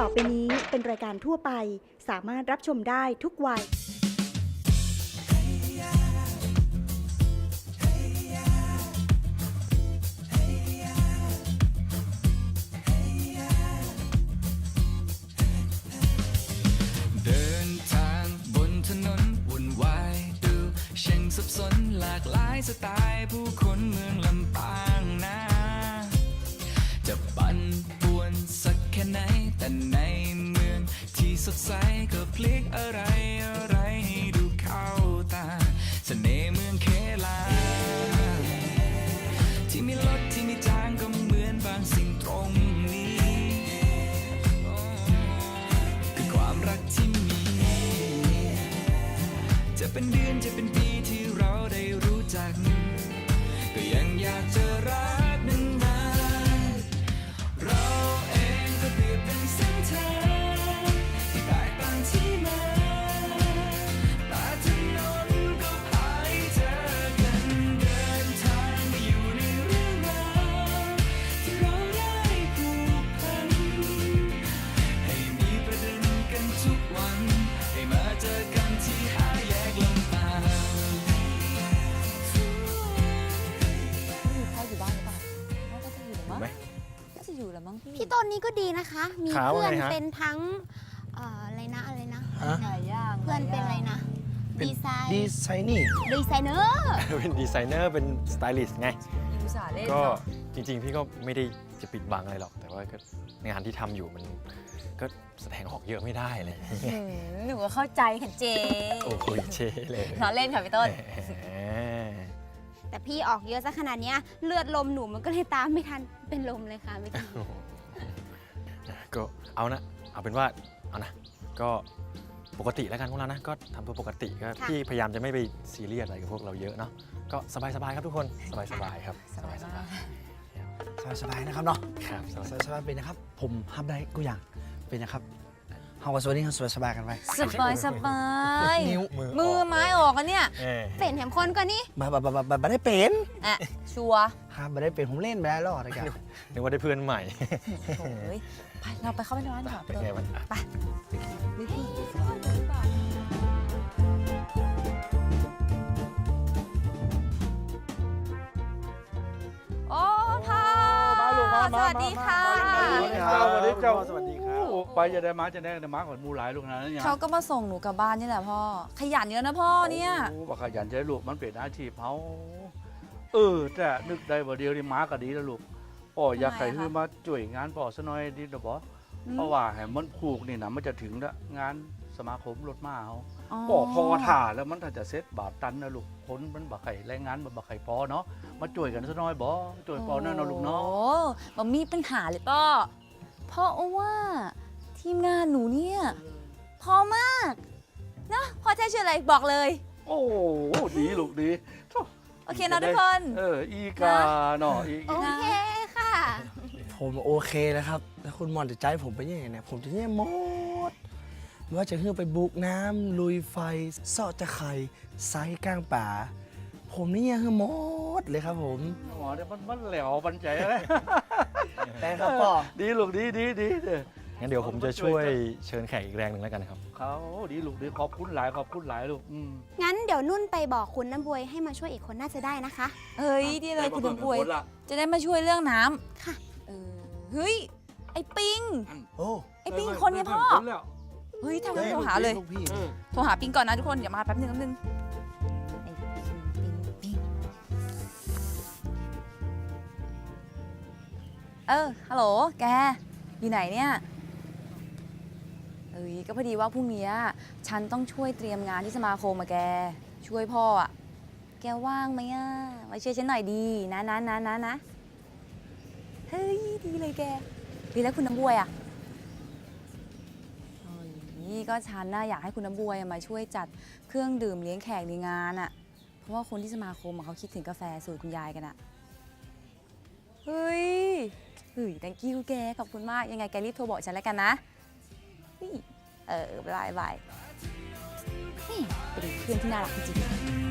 ต่อไปนี้เป็นรายการทั่วไป สามารถรับชมได้ทุกวัย เดินทางบนถนนวุ่นวายดูเช่างสับสนหลากหลายสไตล์ผู้คนเมือง สดใสก็พลิกอะไรอะไร ดีนะคะ มีขาว่าเพื่อนไงฮะ เป็นทั้งเอ่ออะไรนะอะไรนะ ฮะหลายอย่างเพื่อนเป็นอะไรนะเป็นดีไซน์ดีไซนี่ดีไซเนอร์ เป็นดีไซเนอร์เป็นสไตลิสต์ไง ยูสาห์เล่นก็เนาะจริงๆ พี่ก็ไม่ได้จะปิดบังอะไรหรอก แต่ว่าก็งานที่ทำอยู่มันก็แสดงออกเยอะไม่ได้เลย หืมหนูก็เข้าใจค่ะเจโอ้โหเชเลยเราเล่นค่ะพี่ต้น แหมแต่พี่ออกเยอะซะขนาดเนี้ยเลือดลมหนูมันก็เลยตามไม่ทันเป็นลมเลยค่ะเมื่อกี้ ก็เอานะ เอาเป็นว่าเอานะ ก็ปกติแล้วกันพวกเรานะ ก็ทำตัวปกติก็พี่พยายามจะไม่ไปซีเรียสอะไรกับพวกเราเยอะเนาะ ก็สบายๆครับทุกคน สบายๆครับ สบายมากสบายๆนะครับเนาะๆครับสบายสบายๆเป็นนะครับ ผมทำได้กูอย่างเป็นนะครับ เฮากับสวัสดีครับสบายๆกันไปสบายสบายนิ้วมือไม้ออกกันเนี่ยเอ้ยเป็นแถมคนก็นี่มาบาบาบาบาได้เป็นอะชัวร์ครับบาได้เป็นผมเล่นไปแล้วรอดนะครับนึกว่าได้เพื่อนใหม่ โอ้ยไปเราไปเข้าไปในร้านดีกว่าเป็นพี่ต้นไงมันอะไปโอ้พ่อมาลูกมาสมาวัสดีค่ะ สวัสดีครับสวัสดีเจ้าสวัสดีครับโอ้ ไปจะได้มาจะได้มาก่อนหมูหลายลูกนะเนี่ยเขาก็มาส่งหนูกลับบ้านนี่แหละพ่อ ขยันเยอะนะพ่อเนี่ยโอ้บักขยันใจลูกมันเป็นอาชีพเขาเออแต่นึกได้บ่เดียวนี่มาก็ดีแล้วลูกพ่ออยากให้ทำไมอะคะคือมาช่วยงานพ่อซะหน่อยดีนะบ่อืมเพราะว่าให้มันผูกนี่นะมันจะถึงละงานสมาคมรถม้าเขาอ๋อพ่อพอถ่าแล้วมันถ้าจะเซ็ตบาทตันนะลูกคนมันบักไข่แรงงานมันบักไข่พอเนาะมาช่วยกันซะหน่อยบ่ช่วยพ่อหนั่นนะลูกเนาะโอ้มันมีปัญหาเลยพ่อเพราะว่า ทีมงานหนูเนี่ยพอมากนะพ่อแท้ชื่ออะไรบอกเลย โอ้โหดีลูกดีโอเคนะทุกคน เอออีกาเนาะอีโอเคค่ะ ผมโอเคนะครับแล้วคุณมอนจะใจผมไปยังไงเนี่ยผมจะเนี่ยหมดไม่ว่าจะขึ้นไปบุกน้ำลุยไฟเสาะตะไคร่ไซกลางป่า ผมนี่ยังคือหมดเลยครับผมหมอเนี่ยมันมันแหลวปันใจอะไรแต่ครับพ่อดีลูกดีดีดีเด้อ งั้นเดี๋ยวผมจะช่วยเชิญแขกอีกแรงหนึ่งแล้วกันครับ เขาดีลูกดีขอบคุณหลายขอบคุณหลายลูกอืมงั้นเดี๋ยวนุ่นไปบอกคุณน้ำบวยให้มาช่วยอีกคนน่าจะได้นะคะ เฮ้ยดีเลยคุณตำรวจจะได้มาช่วยเรื่องน้ำค่ะ เออเฮ้ย ไอ้ปิง โอ้ ไอ้ปิงคนเนี่ยพ่อแล้วเฮ้ยทำไมโทรหาเลยลูกพี่เออโทรหาปิงก่อนนะทุกคนอย่ามาแป๊บนึงแป๊บนึงไอ้ปิงปิงปิงเออฮัลโหลแก อยู่ไหนเนี่ย เอ้ยก็พอดีว่าพรุ่งเนี้ยฉันต้องช่วยเตรียมงานที่สมาคมมาแก ช่วยพ่ออะแกว่างไหมอะมาช่วยฉันหน่อยดีนะนะนะนะนะเฮ้ยดีเลยแกดีแล้วคุณน้ำบวยอะเฮ้ยก็ฉันน่ะอยากให้คุณน้ำบวยมาช่วยจัดเครื่องดื่มเลี้ยงแขกในงานอะเพราะว่าคนที่สมาคมอะเขาคิดถึงกาแฟสูตรคุณยายกันอะเฮ้ยเฮ้ย thank you แกขอบคุณมากยังไงแกรีบโทรบอกฉันแล้วกันนะเฮ้ย เออบายบายนี่เป็นเพื่อนที่น่ารักจริง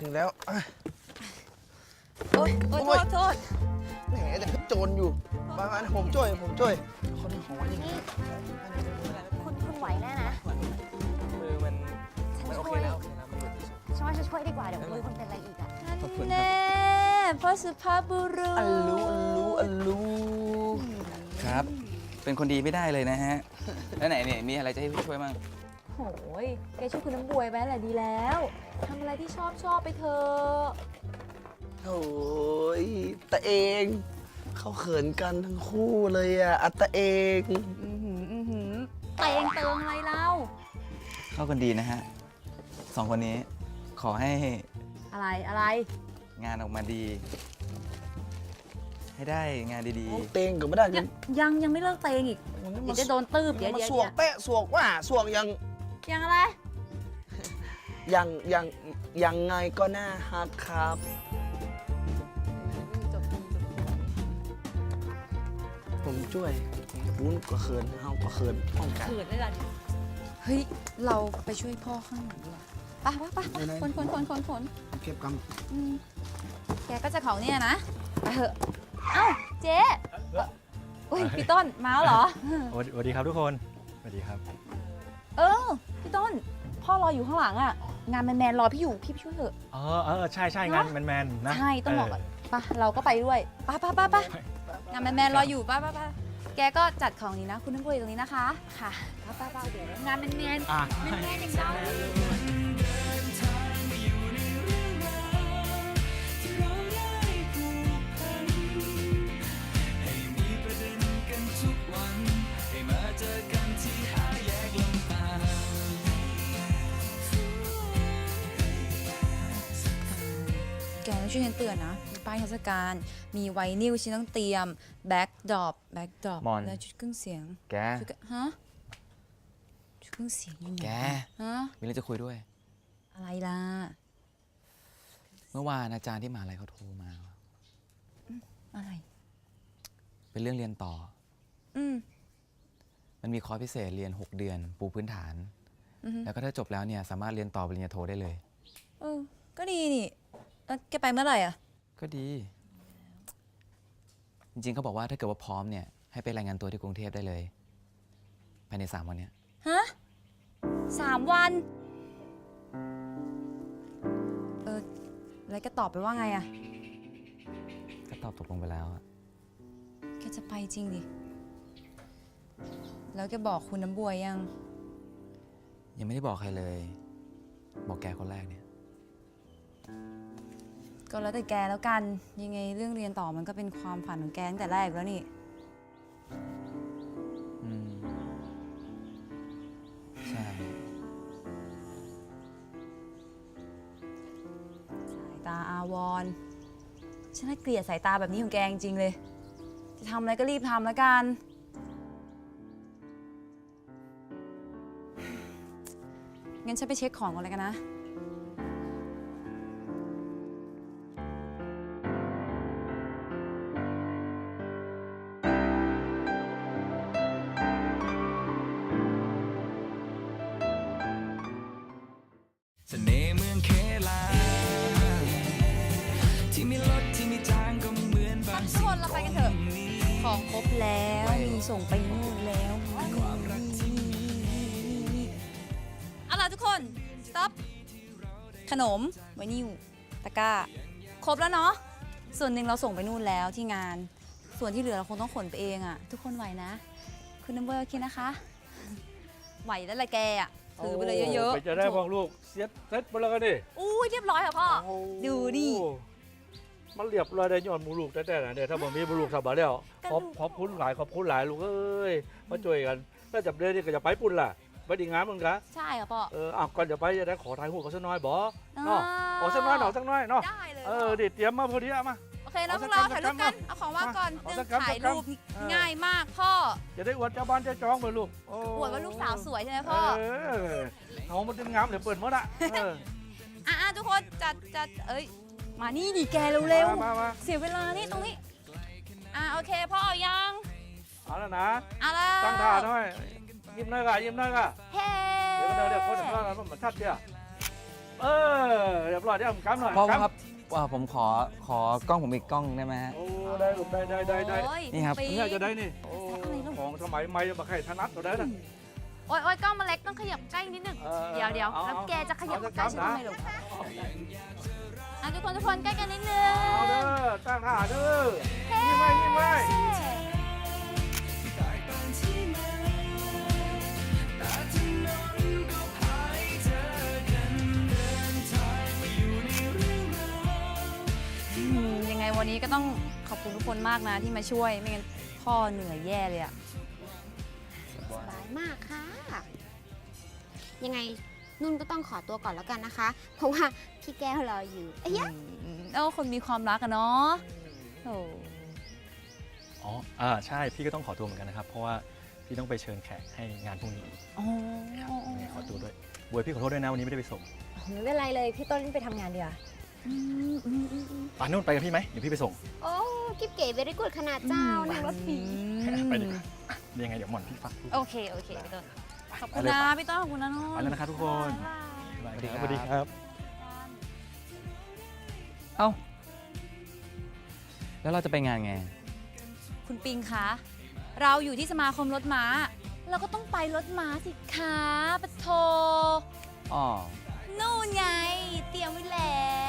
ถึงแล้วอะโอ๊ยโอ๊ยโอ๊โทยษโทษ แหมแต่ก็โจรอยู่มามาผมช่วย ผมช่วย คนหอยังไงคุณคุณไหวแน่นะ มือมันฉันมันโอช่เควยแล้วโอเคแล้วมือฉันว่าฉันช่วยดีกว่า เดี๋ยวมือคุณเป็นอะไรอีกอะขอบคุณคแน่รับพ่อสุภาพบุรุษอันรู้อันรู้อันรู้ครับ เป็นคนดีไม่ได้เลยนะฮะ แล้วไหนเนี่ยมีอะไรจะให้ช่วยบ้าง โอ้ยแกช่วยคุณน้ำบวยไว้แหละดีแล้วทำอะไรที่ชอบชอบไปเถอะโอ้ยตาเอง เขาเขินกันทั้งคู่เลยอะอัตตาเองอือหืออือหือเตงเติงอะไรเล่า เข้ากันดีนะฮะสองคนนี้ขอให้อะไรอะไร งานออกมาดี ให้ได้งานดีเตงก็ไม่ได้ยัยังงยังยังไม่เลิกเตงอีกเดี๋ยวจะโดนตืบเดี๋ยวมาเดี๋ยวสวกเดี๋ยวแปะสวกว่าสวกยัง ยังอะไร ยังยังยังไงก็น่าฮักครับ ผมช่วยวุ้นก็เขินเฮาก็เขินป้องกันเขินเลยล่ะเฮ้ย เราไปช่วยพ่อข้างหลังดีกว่าไปไปไปไปไหนๆคนคนคนคนคนเก็บกอืมแกก็จะเขาเนี่ยนะไปเถอะเอ้าเจ๊เอ่ออุ้ยพี่ต้นมาแล้วเหรอสวัสดีสวัสดีครับทุกคน สวัสดีครับเออพี่ต้น พ่อรออยู่ข้างหลังอะ งานแมนแมนๆรอพี่อยู่พี่ไปช่วยเถอะ เออเออใช่ใช่เนงาอะนแมนแมนๆนะใช่ต้องบอกเก่อนไปเราก็ไปด้วยไปไปไปไปงานแมนแมนๆรออยู่ไปไปไปแกก็จัดของนี้นะ คุณน้ำบุยตรงนี้นะคะ ค่ะไปไปไปเดี๋ยวงานแมนแมนอะแมนแมนๆอย่างเรา แกต้องช่วยฉันเตือนนะมีป้ายเทศกาลมีไวนิลฉันต้องเตรียมแบ็กดรอปแบ็กดรอปมอน แล้วชุดเครื่องเสียงๆแก ชุดเครื่องฮะชุดเครื่องเสียงอยู่ไหนแก ฮะมีเรื่องจะคุยด้วย อะไรล่ะเมื่อวานอาจารย์ที่มหาลัยเขาโทรมา อะไร เป็นเรื่องเรียนต่อ อืม มันมีคอร์สพิเศษเรียน 6 เดือน ปูพื้นฐาน อือฮึ แล้วก็ถ้าจบแล้วเนี่ยสามารถเรียนต่อปริญญาโทได้เลย เออก็ดีนี่ แล้วแกไปเมื่อไหร่อะ ก็ดี จริงๆเขาบอกว่าถ้าเกิดว่าพร้อมเนี่ย ให้ไปรายงานตัวที่กรุงเทพได้เลย ภายใน3วันเนี้ยฮะสามวัน เออ แล้วแกตอบไปว่าไงอะ ก็ตอบตกลงไปแล้วอะแกจะไปจริงดิ แล้วแกบอกคุณน้ำบวยยัง ยังไม่ได้บอกใครเลย บอกแกคนแรกเนี่ย ก็แล้วแต่แกแล้วกัน ยังไงเรื่องเรียนต่อมันก็เป็นความฝันของแกตั้งแต่แรกแล้วนี่ อืมใช่ สายตาอาวรณ์ฉันน่าเกลียดสายตาแบบนี้ของแกจริงๆเลย จะทำอะไรก็รีบทำแล้วกัน งั้นฉันไปเช็คของก่อนเลยกันนะ นมไวนิวตะกร้า ครบแล้วเนาะ ส่วนหนึ่งเราส่งไปนู่นแล้วที่งาน ส่วนที่เหลือเราคงต้องขนไปเองอะทุกคนไหวนะ คุณน้ำเบอร์โอเคนะคะ ไหวแล้วแหละแกอะถือไปเลยเยอะไปจะได้พองลูกเสียเซ็ตไปแล้วกันดิๆอุ้ยเรียบร้อยค่ะพ่อ ดูดิมันเรียบร้อยได้ย้อนหมูลูกแต่แต่ละเนี่ยถ้าผมมีหมูลูกทำมาแล้วก็ขอบลูกขอบคุณหลายขอบคุณหลายลูกเอ้ยมาช่วยกันถ้าจับเดือนนี่ก็จะไปปุ่นล่ะ ไปดีงานมึงกะใช่ค่ะพ่อ เอออ้าวก่อนจะไปจะได้ขอถ่ายรูปเขาสักหน้อยบออ่าเนาะขอสักหน้อยหน่อยสักหน้อยเนาะได้เลยเอพ่ออดิเตรียมมาพอดีอะมา โอเคนะเอาพสัวกกเรากำถ่ายรูปกันสักกำเอาของว่างก่อนเอาเรื่องสักกำถ่ายสักกำรูปนี่เออง่ายมากพ่อจะได้อวดเจ้าบ้านเจ้าจองไปลูกโอวดว่าลูกสาวสวยใช่ไหมพ่อ เออเอามันเป็นงามเดี๋ยวเปิดหมดอะเอออะๆทุกคนจัดจัดเอ้ย มานี่ดิแกเร็วมามามาๆเสียเวลานี่ตรงนี้ อะโอเคพ่อเอายัง เอาแล้วนะ เอาแล้วตั้งท่าหน่อยยิ้ มหน่อยกะยิ้มหน่อยกะเฮ้เดี๋ยวเดี๋ยวเดี๋ยวคนของเรามันชัดเดียวเออเรียบร้อยเดี๋ยวผมกำหน่อยพ่อครับว่าผมขอขอกล้องผมอีกกล้องได้ไหมฮะ โอ้ได้ลูกได้ได้ได้ได้โอ้ยนี่ครับ ปีเนี่ยจะได้นี่อะไรลูกของสมัยใหม่มาใครถนัดตัวได้นะ โอ๊ยโอ๊ยกล้องมาเล็กต้องขยับใกล้นิดนึงออเดี๋ยวเดี๋ยวอาแล้วแกจะขยับเอาใกล้ฉันนะทำไมลูกอะทุกคนทุกคนใกล้กันนิดนึงเอาเด้อตั้งท่าเด้อยิ้มไว้ยิ้มไว้อื นนี้ก็ต้องขอบคุณทุกคนมากนะที่มาช่วย ไม่งั้นพ่อเหนื่อยแย่เลยอะสบายมากค่ะ ยังไงนุ่นก็ต้องขอตัวก่อนแล้วกันนะคะ เพราะว่าพี่แก้วรออยู่เอ้ยยะอืมแล้วคนมีความรักอะเนาะโอ้อ๋ออ่าใช่ พี่ก็ต้องขอตัวเหมือนกันนะครับ เพราะว่าพี่ต้องไปเชิญแขกให้งานพรุ่งนี้อ๋อยังไงขอตัวด้วยบวยพี่ขอโทษด้วยนะวันนี้ไม่ได้ไปส่ง ไม่เป็นไรเลย พี่ต้นไปทำงานดีกว่าอืมอืมอืมอืม ปานุ่นไปกับพี่ไหมเดี๋ยวพี่ไปส่ง โอ้กิ๊บเก๋เวรี่กูดขนาดเจ้านั่งรถฟรีไปดีกว่าอะยังไงเดี๋ยวหม่อนพี่ฟังโอเค โอเคพี่ต้นขอบคุณไปเลยนะไปพี่ต้นขอบคุณนะนุ่นไปแล้วนะครับทุกคนบ๊ายบายบ๊ายบายสวัสดีครับสวัสดีครับ เอ้า แล้วเราจะไปงานไง คุณปิงคะ เราอยู่ที่สมาคมรถม้า เราก็ต้องไปรถม้าสิคะปะโทอ๋อ นู่นไง เตรียมไว้แล้ว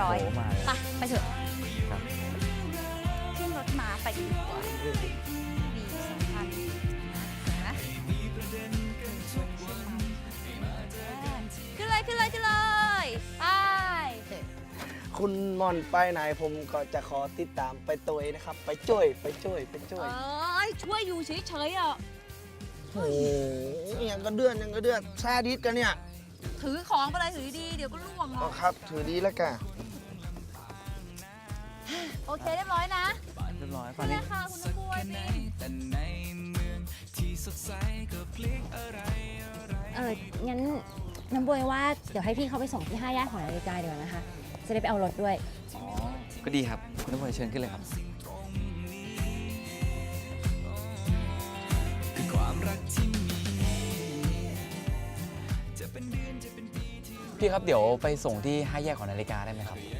รียบร้อยโอ้มาเลย ไปไปเถอะครับขึ้นรถม้าไปกันดีกว่าดีสำคัญนะขึ้นเลยขึ้นเลยขึ้นเลยไปคุณมอนไปไหนผมก็จะขอติดตามไปตัวเองนะครับ ไปช่วยไปช่วยไปช่วยเอ้ยช่วยอยู่เฉยๆอะโอ้โหอย่างก็เดือนอย่างก็เดือนซาดิสกันเนี่ยถือของไปเลยถือดีเดี๋ยวก็ล่วงหรก็อกครับ ถือดีแล้วกัน โอเคเรียบร้อยนะเรียบร้อยนี่แหละค่ะคุณน้ำบวยปิงแต่ในเมืองที่สดใสก็พลิกอะไร เอองั้นน้ำบวยว่าเดี๋ยวให้พี่เขาไปส่งที่ห้าแยกของนาฬิกาดีกว่านะคะ จะได้ไปเอารถด้วย อ๋อ ก็ดีครับ คุณน้ำมนต์เชิญขึ้นเลยครับ คือความรักที่มี จะเป็นเดือนจะเป็นปีที่ พี่ครับ เดี๋ยวไปส่งที่ห้าแยกของนาฬิกาได้ไหมครับครับ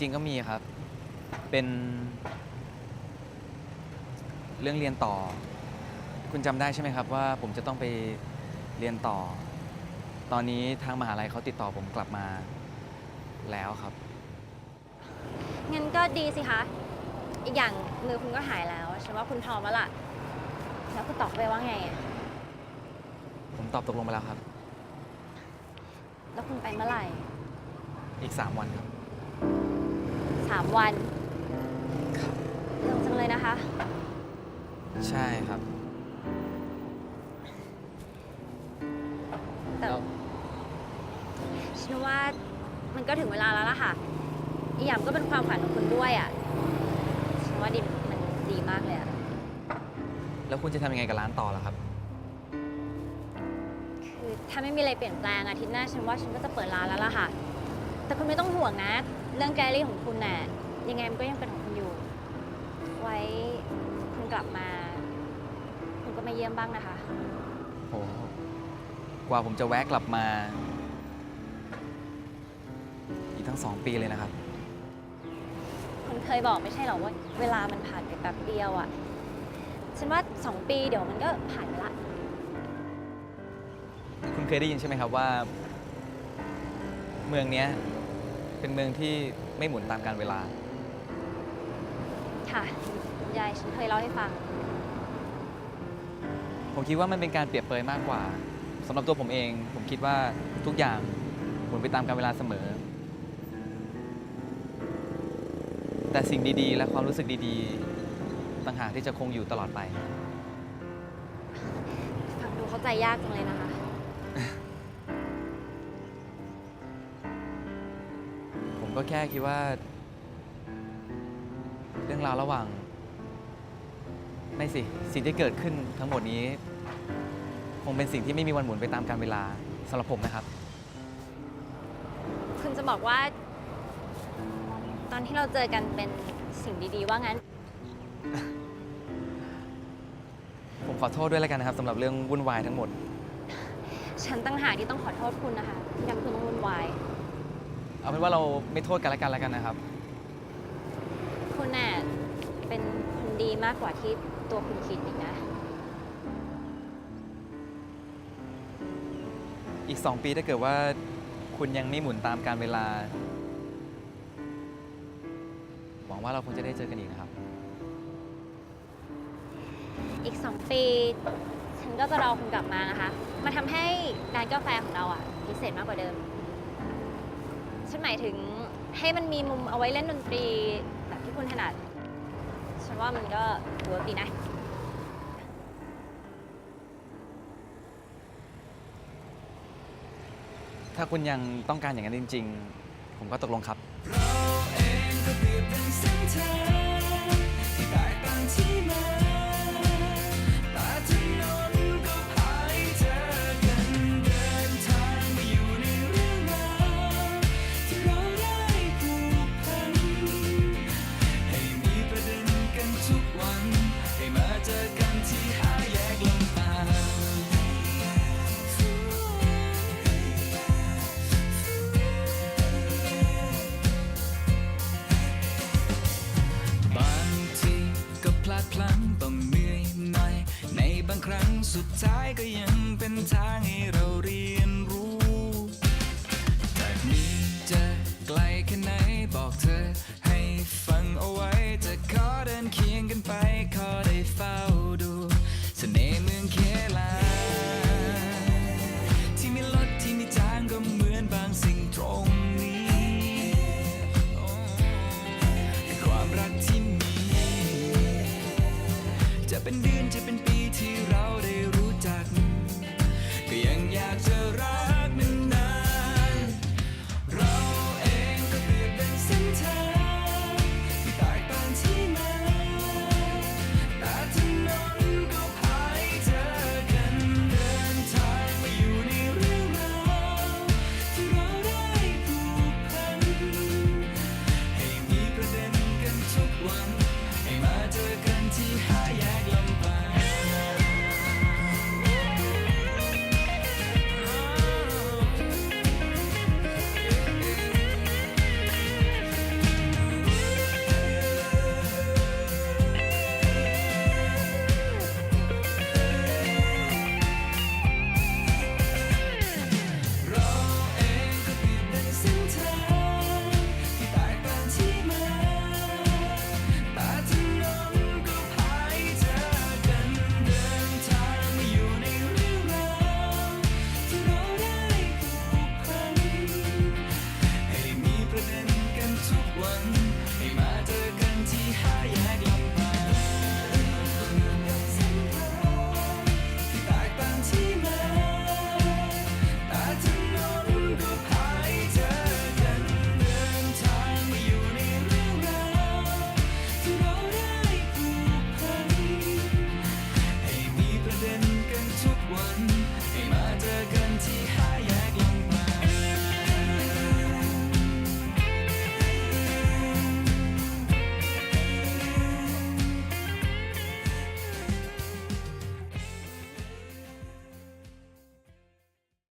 ริง ๆ ก็มีครับ เป็นเรื่องเรียนต่อ คุณจำได้ใช่ไหมครับว่าผมจะต้องไปเรียนต่อ ตอนนี้ทางมหาลัยเขาติดต่อผมกลับมาแล้วครับ งั้นก็ดีสิคะ อีกอย่างมือคุณก็หายแล้วฉันว่าคุณพร้อมแล้วล่ะ แล้วคุณตอบไปว่าไงอะผมตอบตกลงไปแล้วครับ แล้วคุณไปเมื่อไหร่ อีก 3 วันครับ สามวันเร็วจังเลยนะคะ ใช่ครับ แต่แล้ว ฉันว่ามันก็ถึงเวลาแล้วล่ะค่ะอีกอย่างก็เป็นความฝันของคุณด้วยอะฉันว่าดีมันดีมากเลยอะ แล้วคุณจะทำยังไงกับร้านต่อล่ะครับ คือถ้าไม่มีอะไรเปลี่ยนแปลงอาทิตย์หน้าฉันว่าฉันก็จะเปิดร้านแล้วล่ะค่ะ แต่คุณไม่ต้องห่วงนะ เรื่องแกลลี่ของคุณน่ะยังไงมันก็ยังเป็นของคุณอยู่ ไว้คุณกลับมา คุณก็มาเยี่ยมบ้างนะคะ โหกว่าผมจะแวะกลับมา อีกทั้งสองปีเลยนะครับ คุณเคยบอกไม่ใช่เหรอว่า เวลามันผ่านไปแป๊บเดียวอะ่ะ ฉันว่าสองปีเดี๋ยวมันก็ผ่านไปละเคยได้ยินใช่ไหมครับว่า เมืองเนี้ย เป็นเมืองที่ไม่หมุนตามกาลเวลา ค่ะ ยายฉันเคยเล่าให้ฟัง ผมคิดว่ามันเป็นการเปรียบเปรยมากกว่าสำหรับตัวผมเอง ผมคิดว่าทุกอย่างหมุนไปตามกาลเวลาเสมอ แต่สิ่งดีๆ และความรู้สึกดีๆ ต่างหากที่จะคงอยู่ตลอดไป ฟังดูเข้าใจยากจังเลยนะคะ ก็แค่คิดว่า เรื่องราวระหว่าง ไม่สิ สิ่งที่เกิดขึ้นทั้งหมดนี้ คงเป็นสิ่งที่ไม่มีวันหมุนไปตามกาลเวลาสำหรับผมนะครับ คุณจะบอกว่า ตอนที่เราเจอกันเป็นสิ่งดีๆ ว่างั้น ผมขอโทษด้วยแล้วกันนะครับสำหรับเรื่องวุ่นวายทั้งหมด ฉันตั้งหากที่ต้องขอโทษคุณนะคะที่ทำให้คุณต้องวุ่นวาย เอาเป็นว่าเราไม่โทษกันแล้วกันแล้วกันนะครับ คุณน่ะเป็นคนดีมากกว่าที่ตัวคุณคิดอีกนะ อีก 2 ปีถ้าเกิดว่าคุณยังไม่หมุนตามการเวลา หวังว่าเราคงจะได้เจอกันอีกนะครับ อีกสองปี ฉันก็จะรอคุณกลับมานะคะ มาทำให้ร้านกาแฟของเราอะพิเศษมากกว่าเดิม ฉันหมายถึงให้มันมีมุมเอาไว้เล่นดนตรีแบบที่คุณถนัด ฉันว่ามันก็ถือว่าดีนะ ถ้าคุณยังต้องการอย่างนั้นจริง ๆ ผมก็ตกลงครับ เราเองก็เปรียบเป็นเส้นทาง ให้มาเจอกันที่ห้าแยกลำปางบางทีก็พลาดพลั้งต้องเหนื่อยหน่อยในบางครั้งสุดท้ายก็ยัง เป็นเดือนจะเป็นปีที่เราได้